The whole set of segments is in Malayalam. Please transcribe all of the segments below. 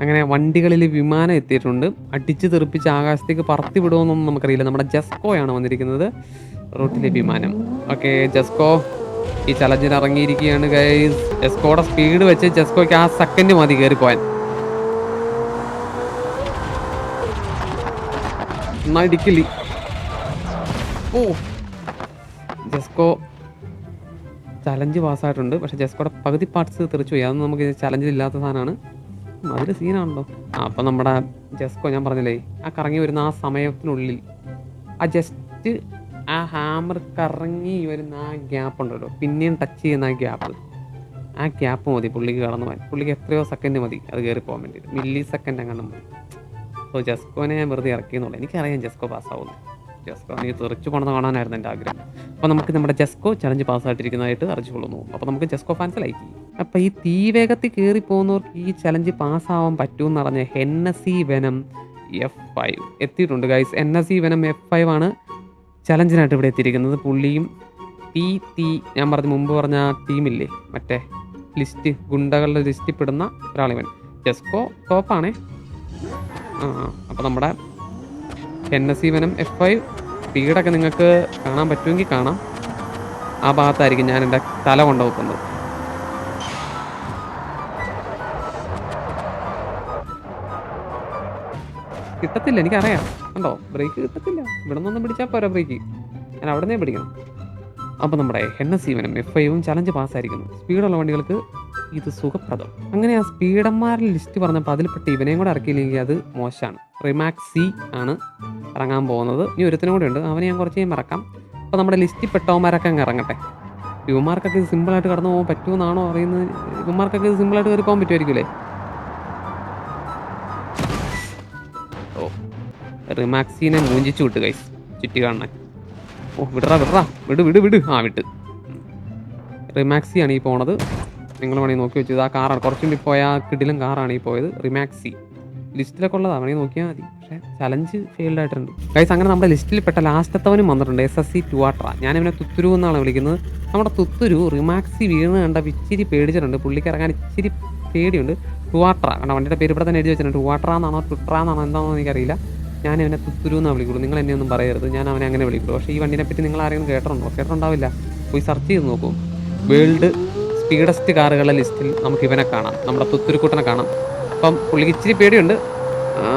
അങ്ങനെ വണ്ടികളിൽ വിമാനം എത്തിയിട്ടുണ്ട്. അടിച്ചു തെറിപ്പിച്ച് ആകാശത്തേക്ക് പറത്തി വിടുമെന്നൊന്നും നമുക്കറിയില്ല. നമ്മുടെ ജസ്കോയാണ് വന്നിരിക്കുന്നത് റോട്ടിലെ വിമാനം. ഓക്കെ ജസ്കോ. ഈ ചലഞ്ചിന് ഇറങ്ങിയിരിക്കുകയാണ് ഗൈസ് ജസ്കോയുടെ സ്പീഡ് വെച്ച് ജസ്കോയ്ക്ക് ആ സെക്കൻഡ് മതി കയറി പോയാൻ എന്നാ ഇടിക്കില്ല ഓ. ജസ്കോ ചലഞ്ച് പാസ്സായിട്ടുണ്ട്. പക്ഷെ ജസ്കോയുടെ പകുതി പാർട്സ് തെറിച്ചു പോയി. അതൊന്നും നമുക്ക് ചലഞ്ചിലില്ലാത്ത സാധനമാണ്. അതിൽ സീനാണല്ലോ ആ അപ്പം നമ്മുടെ ജസ്കോ ഞാൻ പറഞ്ഞില്ലേ ആ കറങ്ങി വരുന്ന ആ സമയത്തിനുള്ളിൽ ആ ജസ്റ്റ് ആ ഹാമർ കറങ്ങി വരുന്ന ആ ഗ്യാപ്പ് ഉണ്ടല്ലോ പിന്നെയും ടച്ച് ചെയ്യുന്ന ആ ഗ്യാപ്പ് ആ ഗ്യാപ്പ് മതി പുള്ളിക്ക് കടന്നു പോകാൻ. പുള്ളിക്ക് എത്രയോ സെക്കൻഡ് മതി അത് കയറി പോകാൻ വേണ്ടിയിട്ട്. മില്ലി സെക്കൻഡ് അങ്ങനെ മതി. സോ ജസ്കോനെ ഞാൻ വെറുതെ ഇറക്കിയെന്നുള്ളൂ. എനിക്കറിയാം ജസ്കോ പാസ്സാവുന്നു ജസ്കോ നീ തെറിച്ചു പോണെന്ന് കാണാനായിരുന്നു എന്റെ ആഗ്രഹം. അപ്പോൾ നമുക്ക് നമ്മുടെ ജസ്കോ ചലഞ്ച് പാസ് പാസ്സായിട്ടിരിക്കുന്നതായിട്ട് അറിയിച്ചുകൊള്ളുന്നു അപ്പോൾ നമുക്ക് ജസ്കോ ഫാൻസ് ലൈക്ക് ചെയ്യും. അപ്പോൾ ഈ തീവേഗത്തിൽ കയറി പോകുന്നവർക്ക് ഈ ചലഞ്ച് പാസ്സാവാൻ പറ്റുമെന്ന് പറഞ്ഞ N S C venom F five എത്തിയിട്ടുണ്ട്. Guys N S C venom F five ആണ് ചലഞ്ചിനായിട്ട് ഇവിടെ എത്തിയിരിക്കുന്നത്. പുള്ളിയും പി ടി ഞാൻ പറഞ്ഞ മുമ്പ് പറഞ്ഞ ടീമില്ലേ മറ്റേ ലിസ്റ്റ് ഗുണ്ടകളുടെ ലിസ്റ്റിൽ പെടുന്ന ഒരാളിവൻ. ജെസ്കോ ടോപ്പാണേ ആ അപ്പോൾ നമ്മുടെ N S C venom F five സ്പീഡൊക്കെ നിങ്ങൾക്ക് കാണാൻ പറ്റുമെങ്കിൽ കാണാം. ആ ഭാഗത്തായിരിക്കും ഞാൻ എന്റെ തല കൊണ്ടുവെക്കുന്നത് കിട്ടത്തില്ല എനിക്കറിയാം. കണ്ടോ? ബ്രേക്ക് കിട്ടത്തില്ല. ഇവിടെ നിന്നൊന്നും പിടിച്ചാൽ പോരാ ബ്രേക്ക്. ഞാൻ അവിടെ നിന്നേ പിടിക്കണം. അപ്പോൾ നമ്മുടെ എസ് സീവനും എഫ് ഐവും ചലഞ്ച് പാസ്സായിരിക്കുന്നു. സ്പീഡുള്ള വണ്ടികൾക്ക് ഇത് സുഖപ്രദം. അങ്ങനെ ആ സ്പീഡന്മാരുടെ ലിസ്റ്റ് പറഞ്ഞപ്പോൾ അതിൽപ്പെട്ട് ഇവനെയും കൂടെ ഇറക്കിയില്ലെങ്കിൽ അത് മോശമാണ്. റിമാക്സ് സി ആണ് ഇറങ്ങാൻ പോകുന്നത്. ഇനി ഒരുത്തനും ഉണ്ട്. അവനെ ഞാൻ കുറച്ച് കഴിയുമ്പോൾ ഇറക്കാം. അപ്പോൾ നമ്മുടെ ലിസ്റ്റിൽ പെട്ടവന്മാരൊക്കെ അങ്ങ് ഇറങ്ങട്ടെ. യുവമാർക്കൊക്കെ ഇത് സിമ്പിളായിട്ട് കടന്നു പോകാൻ പറ്റുമെന്നാണോ അറിയുന്നത്? യുവമാർക്കൊക്കെ ഇത് സിമ്പിളായിട്ട് കയറി പോകാൻ പറ്റുമായിരിക്കില്ലേ ഓ റിമാക്സിനെ മൂഞ്ചിച്ചു വിട്ട് കൈസ് ചുറ്റി കാണണേ. ഓ വിടറാ വിടറാ. വിട് വിട് വിട്. ആ വിട്ട്. റിമാക്സി ആണ് ഈ പോണത്. നിങ്ങൾ വേണമെങ്കിൽ നോക്കി വെച്ചത് ആ കാറാണ്. കുറച്ചും കൂടി പോയ കിടിലും കാറാണ് ഈ പോയത്. റിമാക്സി. ലിസ്റ്റിലൊക്കെ ഉള്ളതാണ് നോക്കിയാൽ മതി. പക്ഷേ ചലഞ്ച് ഫെയിൽഡ് ആയിട്ടുണ്ട്. ഗൈസ് അങ്ങനെ നമ്മുടെ ലിസ്റ്റിൽ പെട്ട ലാസ്റ്റത്തവനും വന്നിട്ടുണ്ട്. എസ് എസ് സി ടുവാട്ര ഞാനിവനെ തുത്തുരു എന്നാണ് വിളിക്കുന്നത്. നമ്മുടെ തുത്തുരു റിമാക്സി വീണ് കണ്ട ഇച്ചിരി പേടിച്ചിട്ടുണ്ട്. പുള്ളിക്ക് ഇറങ്ങാൻ ഇച്ചിരി പേടിയുണ്ട്. ടുവാട്ര കണ്ട വണ്ടിയുടെ പേര് ഇവിടെ തന്നെ എഴുതി വെച്ചിട്ടുണ്ട്. ടുവാട്ര എന്നാണോ ട്വിട്ര എന്നാണോ എന്താണെന്ന് എനിക്കറിയില്ല. ഞാൻ ഇവനെ തുത്തുരു എന്നാണ് വിളിക്കുള്ളൂ. നിങ്ങൾ എന്നെ ഒന്നും പറയരുത്. ഞാൻ അവനെ അങ്ങനെ വിളിക്കുള്ളൂ. പക്ഷേ ഈ വണ്ടിനെ പറ്റി നിങ്ങൾ ആരെങ്കിലും കേട്ടിട്ടുണ്ടോ? കേട്ടിട്ടുണ്ടാവില്ല. പോയി സെർച്ച് ചെയ്ത് നോക്കൂ. വേൾഡ് സ്പീഡസ്റ്റ് കാറുകളുടെ ലിസ്റ്റിൽ നമുക്ക് ഇവനെ കാണാം. നമ്മുടെ തുത്തുരുക്കൂട്ടനെ കാണാം. അപ്പം പുള്ളിക്ക് ഇച്ചിരി പേടിയുണ്ട്.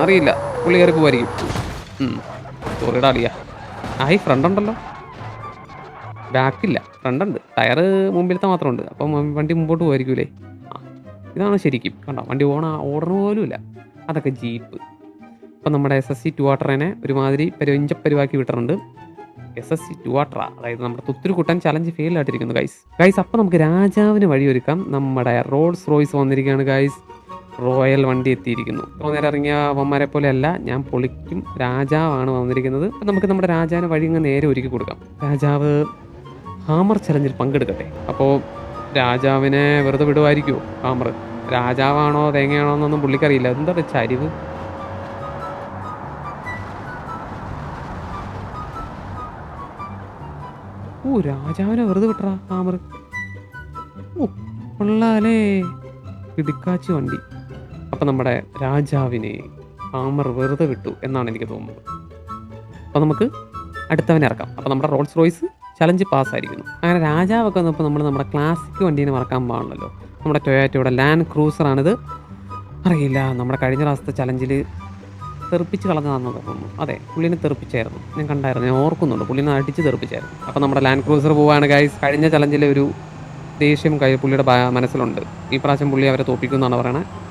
അറിയില്ല. പുള്ളി കയറി പോവായിരിക്കും സോറിയുടെ അളിയ ആയി ഫ്രണ്ട് ഉണ്ടല്ലോ. ബാക്കില്ല ഫ്രണ്ട് ഉണ്ട്. ടയറ് മുമ്പിലത്തെ മാത്രമുണ്ട്. അപ്പം വണ്ടി മുമ്പോട്ട് പോയിരിക്കൂലേ ഇതാണ് ശരിക്കും. കണ്ടോ? വണ്ടി ഓണ ഓർഡർ പോലുമില്ല. അതൊക്കെ ജീപ്പ്. അപ്പം നമ്മുടെ എസ് എസ് സി ടു വാട്ടറിനെ ഒരുമാതിരി പരിവഞ്ചപ്പരിവാക്കി പരിവാക്കി വിട്ടിട്ടുണ്ട്. എസ് എസ് സി ടു വാട്ടറ അതായത് നമ്മുടെ തുത്തുരു കുട്ടൻ ചലഞ്ച് ഫെയിലായിട്ടിരിക്കുന്നു ഗൈസ് ഗൈസ് അപ്പം നമുക്ക് രാജാവിന് വഴിയൊരുക്കാം. നമ്മുടെ റോൾസ് റോയ്സ് വന്നിരിക്കുകയാണ് ഗൈസ് റോയൽ വണ്ടി എത്തിയിരിക്കുന്നു. അപ്പോൾ നേരെ ഇറങ്ങിയ അവന്മാരെ പോലെയല്ല ഞാൻ പൊളിക്കും. രാജാവാണ് വന്നിരിക്കുന്നത്. അപ്പം നമുക്ക് നമ്മുടെ രാജാവിന് വഴി ഇങ്ങ് നേരെ ഒരുക്കി കൊടുക്കാം. രാജാവ് ഹാമർ ചലഞ്ചിൽ പങ്കെടുക്കട്ടെ. അപ്പോൾ രാജാവിനെ വെറുതെ വിടുമായിരിക്കുമോ ഹാമർ? രാജാവാണോ തേങ്ങയാണോ എന്നൊന്നും പുള്ളിക്കറിയില്ല. എന്താ ചരിവ്? ഓ രാജാവിനെ വെറുതെ വിട്ടറാ ഹാമർ. ഓ കൊള്ളാലേ. ഇടുക്കാച്ചി വണ്ടി. അപ്പം നമ്മുടെ രാജാവിനെ ആമർ വെറുതെ വിട്ടു എന്നാണ് എനിക്ക് തോന്നുന്നത്. അപ്പം നമുക്ക് അടുത്തവനെ ഇറക്കാം. അപ്പം നമ്മുടെ റോൾസ് റോയ്സ് ചലഞ്ച് പാസ്സായിരിക്കുന്നു അങ്ങനെ രാജാവൊക്കെ വന്നപ്പോൾ നമ്മൾ നമ്മുടെ ക്ലാസിക് വണ്ടീനെ മറക്കാൻ പാടില്ലല്ലോ നമ്മുടെ ടൊയാറ്റോയുടെ ലാൻഡ് ക്രൂസറാണിത് അറിയില്ല നമ്മുടെ കഴിഞ്ഞ പ്രാവശ്യത്തെ ചലഞ്ചിൽ തെറിപ്പിച്ച് കളഞ്ഞതാണെന്ന് തോന്നുന്നു. അതെ പുള്ളിനെ തെറിപ്പിച്ചായിരുന്നു. ഞാൻ കണ്ടായിരുന്നു ഞാൻ ഓർക്കുന്നുണ്ട്. പുള്ളിനെ അടിച്ച് തെറിപ്പിച്ചായിരുന്നു. അപ്പോൾ നമ്മുടെ ലാൻഡ് ക്രൂസർ പോവാണ് ഗൈസ് കഴിഞ്ഞ ചലഞ്ചിലെ ഒരു ദേഷ്യം കൈ പുള്ളിയുടെ മനസ്സിലുണ്ട്. ഈ പ്രാവശ്യം പുള്ളി അവരെ തോപ്പിക്കുമെന്നാണ് പറയണത്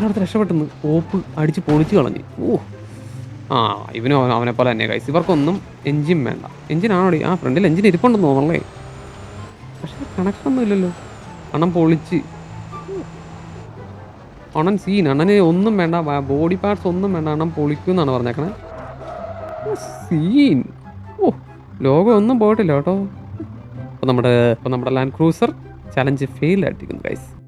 ഞാനവിടുത്തെ രക്ഷപ്പെട്ടെന്ന് ഓപ്പ് അടിച്ച് പൊളിച്ച് കളഞ്ഞു. ഓ. ആ ഇവനും അവനെ പോലെ തന്നെ കൈസ് ഇവർക്കൊന്നും എഞ്ചിൻ വേണ്ട. എഞ്ചിനാണോ ആ ഫ്രണ്ടിൽ എഞ്ചിൻ ഇരിപ്പുണ്ടെന്ന് തോന്നണല്ലേ? പക്ഷെ കണക്ഷനൊന്നും ഇല്ലല്ലോ. അണ്ണൻ പൊളിച്ച്. അണൻ സീൻ അണ്ണന് ഒന്നും വേണ്ട. ബോഡി പാർട്സ് ഒന്നും വേണ്ട. അണ്ണൻ പൊളിക്കും എന്നാണ് പറഞ്ഞേക്കണേ. സീൻ ഓ ലോകം ഒന്നും പോയിട്ടില്ല കേട്ടോ. അപ്പോൾ നമ്മുടെ ഇപ്പോൾ നമ്മുടെ ലാൻഡ് ക്രൂസർ ചലഞ്ച് ഫെയിൽ ആയിട്ടിരിക്കുന്നു ഗൈസ്